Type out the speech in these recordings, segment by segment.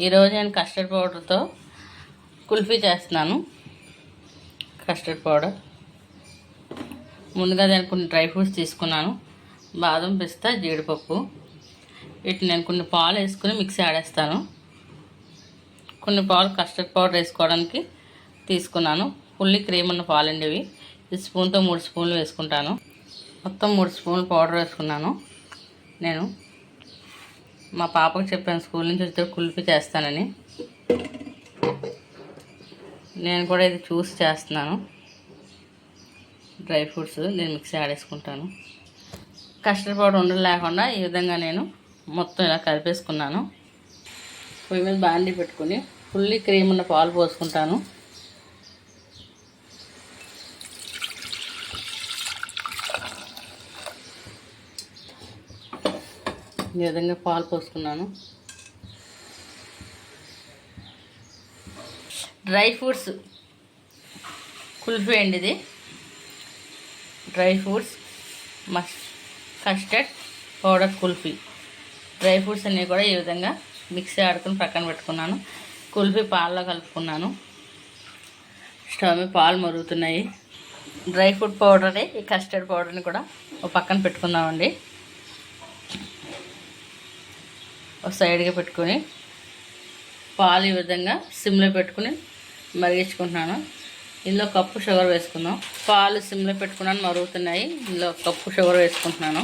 ఈరోజు నేను కస్టర్డ్ పౌడర్తో కుల్ఫీ చేస్తున్నాను. Custard powder. ముందుగా నేను కొన్ని డ్రై ఫ్రూట్స్ తీసుకున్నాను. బాదం పిస్తా జీడిపప్పు. వీటిని నేను కొన్ని పాలు వేసుకుని మిక్సీ ఆడేస్తాను. కొన్ని పాలు కస్టర్డ్ పౌడర్ వేసుకోవడానికి తీసుకున్నాను. ఫుల్లీ క్రీమ్ ఉన్న పాలండి ఇవి. ఈ స్పూన్తో మూడు స్పూన్లు వేసుకుంటాను. మొత్తం మూడు స్పూన్లు పౌడర్ వేసుకున్నాను. నేను మా పాపకు చెప్పాను స్కూల్ నుంచి వచ్చే కుల్ఫీ చేస్తానని. నేను కూడా ఇది చూసి చేస్తున్నాను. డ్రై ఫ్రూట్స్ నేను మిక్సీ ఆడేసుకుంటాను. కస్టర్డ్ పౌడర్ ఉండలు లేకుండా ఈ విధంగా నేను మొత్తం ఇలా కలిపేసుకున్నాను. పొయ్యి మీద బాండి పెట్టుకుని ఫుల్లీ క్రీమ్ ఉన్న పాలు పోసుకుంటాను. ఈ విధంగా పాలు పోసుకున్నాను. డ్రై ఫ్రూట్స్ కుల్ఫీ అండి ఇది. డ్రై ఫ్రూట్స్ మస్ custard powder kulfi. Dry fruits అన్నీ కూడా ఈ విధంగా మిక్సీ ఆడుకుని పక్కన పెట్టుకున్నాను. కుల్ఫీ పాలలో కలుపుకున్నాను. స్టవ్ మీద పాలు మరుగుతున్నాయి. డ్రై ఫ్రూట్ పౌడరే ఈ కస్టర్డ్ పౌడర్ని కూడా ఒక పక్కన పెట్టుకుందామండి. ఒక సైడ్గా పెట్టుకొని పాలు ఈ విధంగా సిమ్లో పెట్టుకుని మరిగించుకుంటున్నాను. ఇందులో కప్పు షుగర్ వేసుకుందాం. పాలు సిమ్లో పెట్టుకున్నాను మరుగుతున్నాయి. ఇందులో కప్పు షుగర్ వేసుకుంటున్నాను.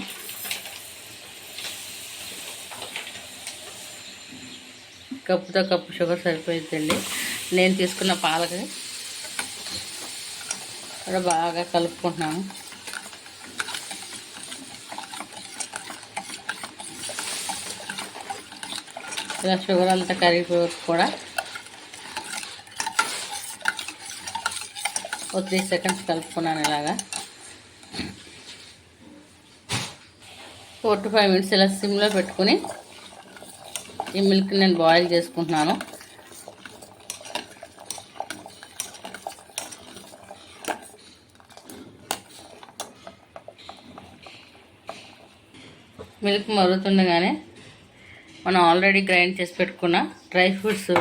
కప్పుతో కప్పు షుగర్ సరిపోయిందండి నేను తీసుకున్న పాలకి కూడా బాగా కలుపుకుంటున్నాను. ఇలా షుగర్ అంతా కరిగిపోయి కూడా. ఒక త్రీ సెకండ్స్ కలుపుకున్నాను ఇలాగా. ఫోర్ టు ఫైవ్ మినిట్స్ ఇలా సిమ్లో పెట్టుకుని ఈ మిల్క్ నేను బాయిల్ చేసుకుంటున్నాను. మిల్క్ మరుగుతుండగానే మనం ఆల్రెడీ గ్రైండ్ చేసి పెట్టుకున్న డ్రై ఫ్రూట్స్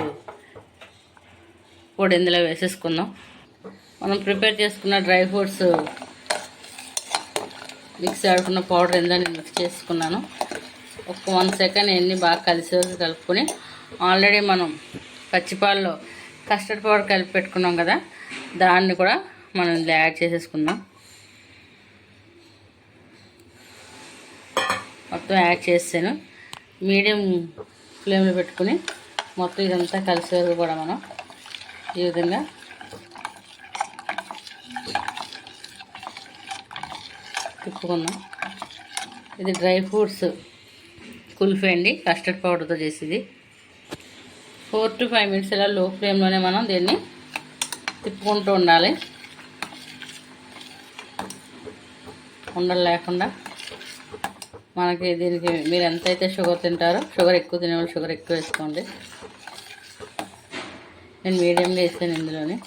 పొడి ఇందులో వేసేసుకుందాం. మనం ప్రిపేర్ చేసుకున్న డ్రై ఫ్రూట్స్ మిక్స్ ఆడుకున్న పౌడర్ ఇందా నేను మిక్స్ చేసుకున్నాను. ఒక వన్ సెకండ్ ఎన్ని బాగా కలిసి కలుపుకొని ఆల్రెడీ మనం పచ్చిపాల్లో కస్టర్డ్ పౌడర్ కలిపి పెట్టుకున్నాం కదా దాన్ని కూడా మనం ఇందులో యాడ్ చేసేసుకుందాం. మొత్తం యాడ్ చేసాను మీడియం ఫ్లేమ్లో పెట్టుకుని మొత్తం ఇదంతా కలిసి వరకు కూడా మనం. ఈ విధంగా. తిప్పుకుందాం ఇది డ్రై ఫ్రూట్స్ కుల్ఫీ అండి కస్టర్డ్ పౌడర్తో చేసేది. ఫోర్ టు ఫైవ్ మినిట్స్ ఇలా లో ఫ్లేమ్లోనే మనం దీన్ని తిప్పుకుంటూ ఉండాలి. ఉండలు లేకుండా మనకి దీనికి మీరు ఎంతైతే షుగర్ తింటారో షుగర్ ఎక్కువ తినేవాళ్ళు షుగర్ ఎక్కువ వేసుకోండి. నేను మీడియంలో వేసాను ఇందులోనే.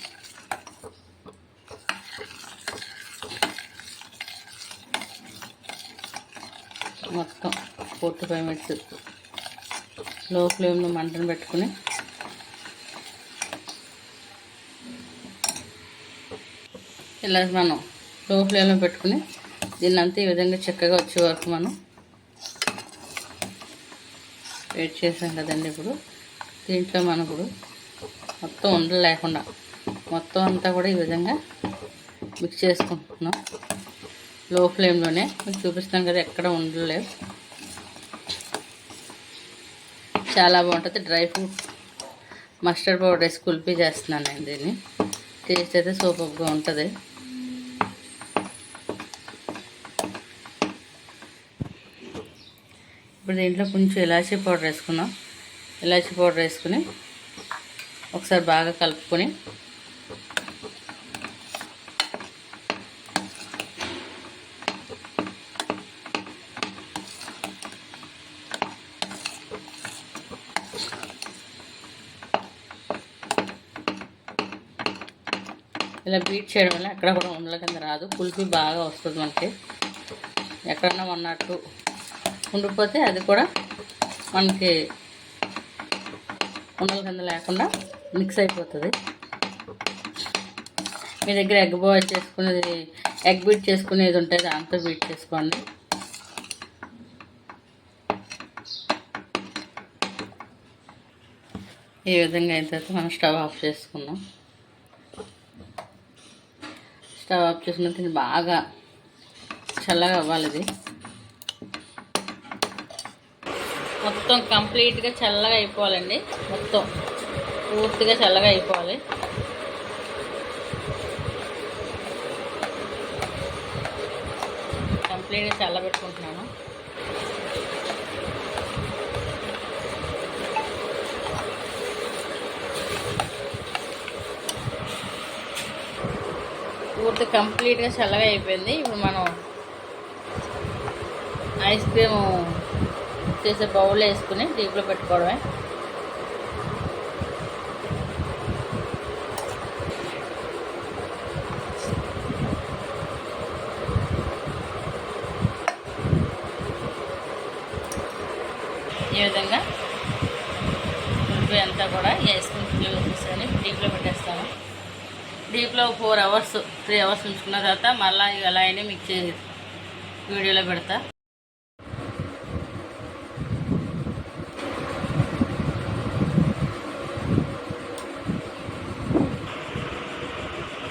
మొత్తం ఫోర్ టు ఫైవ్ మినిట్స్లో ఫ్లేమ్లో మంటను పెట్టుకుని ఇలా మనం లో ఫ్లేమ్లో పెట్టుకుని దీన్నంతా ఈ విధంగా చక్కగా వచ్చే వరకు మనం వెయిట్ చేసాం కదండి ఇప్పుడు. దీంట్లో మనం ఇప్పుడు మొత్తం ఉండలు లేకుండా మొత్తం అంతా కూడా ఈ విధంగా మిక్స్ చేసుకుంటున్నాం. లో ఫ్లేమ్లోనే మీకు చూపిస్తాం కదా ఎక్కడ ఉండలేవు చాలా బాగుంటుంది. డ్రై ఫ్రూట్ మస్టర్డ్ పౌడర్ వేసి కుల్పీ చేస్తున్నాను నేను దీన్ని. టేస్ట్ అయితే సూపర్గా ఉంటుంది. ఇప్పుడు దీంట్లో కొంచెం ఇలాచీ పౌడర్ వేసుకుందాం. ఇలాచీ పౌడర్ వేసుకుని ఒకసారి బాగా కలుపుకొని ఇలా బీట్ చేయడం వల్ల ఎక్కడ కూడా ఉండల కింద రాదు. పులుపు బాగా వస్తుంది మనకి. ఎక్కడన్నా ఉన్నట్టు ఉండిపోతే అది కూడా మనకి ఉండల కింద లేకుండా మిక్స్ అయిపోతుంది. మీ దగ్గర ఎగ్ బాయిల్ చేసుకునేది ఎగ్ బీట్ చేసుకునేది ఉంటే దాంతో బీట్ చేసుకోండి. ఈ విధంగా అయిన తర్వాత మనం స్టవ్ ఆఫ్ చేసుకున్నాం. స్టవ్ ఆఫ్ చేసుకున్న తర్వాత బాగా చల్లగా అవ్వాలి ఇది. మొత్తం కంప్లీట్గా చల్లగా అయిపోవాలండి. మొత్తం పూర్తిగా చల్లగా అయిపోవాలి. కంప్లీట్గా చల్లబెట్టుకుంటున్నాను పూర్తి కంప్లీట్గా చల్లగా అయిపోయింది. ఇప్పుడు మనం ఐస్ క్రీము చేసే బౌల్ వేసుకుని డీప్లో పెట్టుకోవడమే. ఈ విధంగా ఉడిపి అంతా కూడా వేసుకుని ఐస్ వేసేసుకొని డీప్లో పెట్టేస్తాను. డీప్లో ఫోర్ అవర్స్ త్రీ అవర్స్ ఉంచుకున్న తర్వాత మళ్ళీ ఎలా అయినా మిక్స్ వీడియోలో పెడతా.